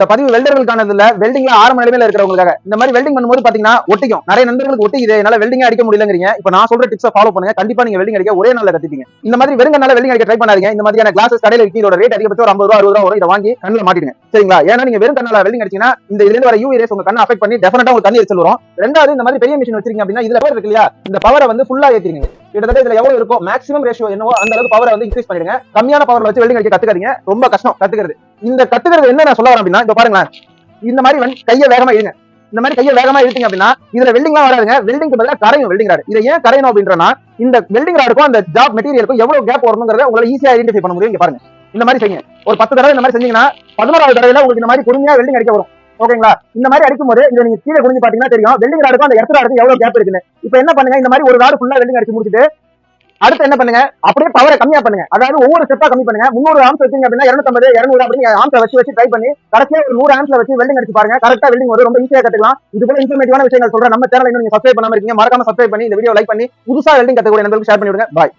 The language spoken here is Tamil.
இந்த பதிவு வெல்டர்களுக்கானது இல்ல வெல்டிங்ல ஆரம்ப நிலைமையில இருக்கிறவங்களுக்காக? இந்த மாதிரி வெல்டிங் பண்ணும்போது பாத்தீங்கன்னா ஒட்டிக்கும். நிறைய நண்பர்களுக்கு ஒட்டிக்குது. என்னால வெல்டிங் அடிக்க முடியலங்கிறீங்க. இப்ப நான் சொல்ற டிப்ஸை ஃபாலோ பண்ணுங்க. கண்டிப்பா நீங்க வெல்டிங் அடிக்க ஒரே நாள்ல கத்திப்பீங்க. இந்த மாதிரி வெறுங்கனால வெல்டிங் அடிக்க ட்ரை பண்ணாதீங்க. இந்த மாதிரியான கிளாஸஸ் கடையில விற்க இதோட ரேட் அதிகபட்சம் ஒரு ஐம்பது ரூபா அறுபது ரூபா வரும். இதை வாங்கி கண்ணில் மாட்டிடுங்க. சரிங்களா? ஏன்னா நீங்க வெறும் கண்ணால வெல்டிங் அடிச்சீங்கன்னா இந்த இதுல வர யூ ரேஸ் உங்க கண்ணை அஃபெக்ட் பண்ணி டெஃபினட்டா உங்களுக்கு தண்ணி எரிச்சல் வரும். ரெண்டாவது இந்த மாதிரி பெரிய மிஷின் வச்சிருக்கீங்க அப்படின்னா இதுல பவர் இருக்கு இல்லையா? இந்த பவரை வந்து ஃபுல்லா ஏத்திருங்க கிட்டத்தட்ட இதுல எவ்வளவு இருக்கும் மேக்ஸிமம் ரேஷியோ என்னவோ அந்த அளவுக்கு பவரை வந்து இன்க்ரீஸ் பண்ணிடுங்க. கம்மியான பவர்ல வச்சு வெல்டிங் அடிக்க கத்துக்காதீங்க. ரொம்ப கஷ்டம் கத்துக்கிறது. இந்த கத்துக்கிறது என்ன நான் சொல்ல வரேன் அப்படின்னா இப்ப பாருங்களேன். இந்த மாதிரி வந்து கையை வேகமா இழுங்க. இந்த மாதிரி கையை வேகமா இழுத்தீங்க அப்படின்னா இதுல வெல்டிங்லாம் வராதுங்க. வெல்டிங் பதிலாக கரையும் வெல்டிங் ராடு இதை ஏன் கரையணும் அப்படின்றனா இந்த வெல்டிங் ராடுக்கும் அந்த ஜாப் மெட்டீரியலுக்கும் எவ்வளவு கேப் வரணுங்கிறத உங்களால ஈஸியா ஐடென்டிஃபை பண்ண முடியும் இங்க பாருங்க. இந்த மாதிரி செய்யுங்க. ஒரு பத்து தடவை இந்த மாதிரி செஞ்சீங்கன்னா பதினோராவது தடவையில உங்களுக்கு இந்த மாதிரி பொறுமையா வெல்டிங் அடிக்க வரும். ஓகேங்களா? இந்த மாதிரி அடிக்கும் போது இதை நீங்க கீழே குடிஞ்சு பாத்தீங்கன்னா தெரியும். வெல்டிங் ராடுக்கும் அந்த இடத்துல ராடுக்கும் எவ்வளவு கேப் இருக்குன்னு. இப்போ என்ன பண்ணுங்க? இந்த மாதிரி ஒரு ராடு ஃபுல்லா வெல்டிங் அடிச்சு முடிச்சுட்டு அடுத்து என்ன பண்ணுங்க? அப்படியே பவரை கம்மியா பண்ணுங்க. அதாவது ஒவ்வொரு ஸ்டெப்பா கம்மி பண்ணுங்க. முன்னூறு ஆம்ஸ் வச்சீங்க அப்படின்னா இரநூத்தம்பது இருநூறு அப்படிங்க ஆம்ஸ் வச்சு வச்சு ட்ரை பண்ணி கடைசியா ஒரு நூறு ஆம்ஸ்ல வச்சு வெல்டிங் அடிச்சு பாருங்க. கரெக்டா வெல்டிங் வரும் ரொம்ப ஈஸியா கத்துக்கலாம். இது போல இன்ஃபர்மேட்டிவான விஷயங்கள் சொல்றேன். நம்ம சேனல் நீங்க சப்ஸ்கிரைப் பண்ணாம இருக்கீங்க மறக்காம சப்ஸ்கிரைப் பண்ணி இந்த வீடியோ லைக் பண்ணி புதுசா வெல்டிங் கத்துக்கூடிய நண்பர்களுக்கு ஷேர் பண்ணிவிடுங்க. பாய்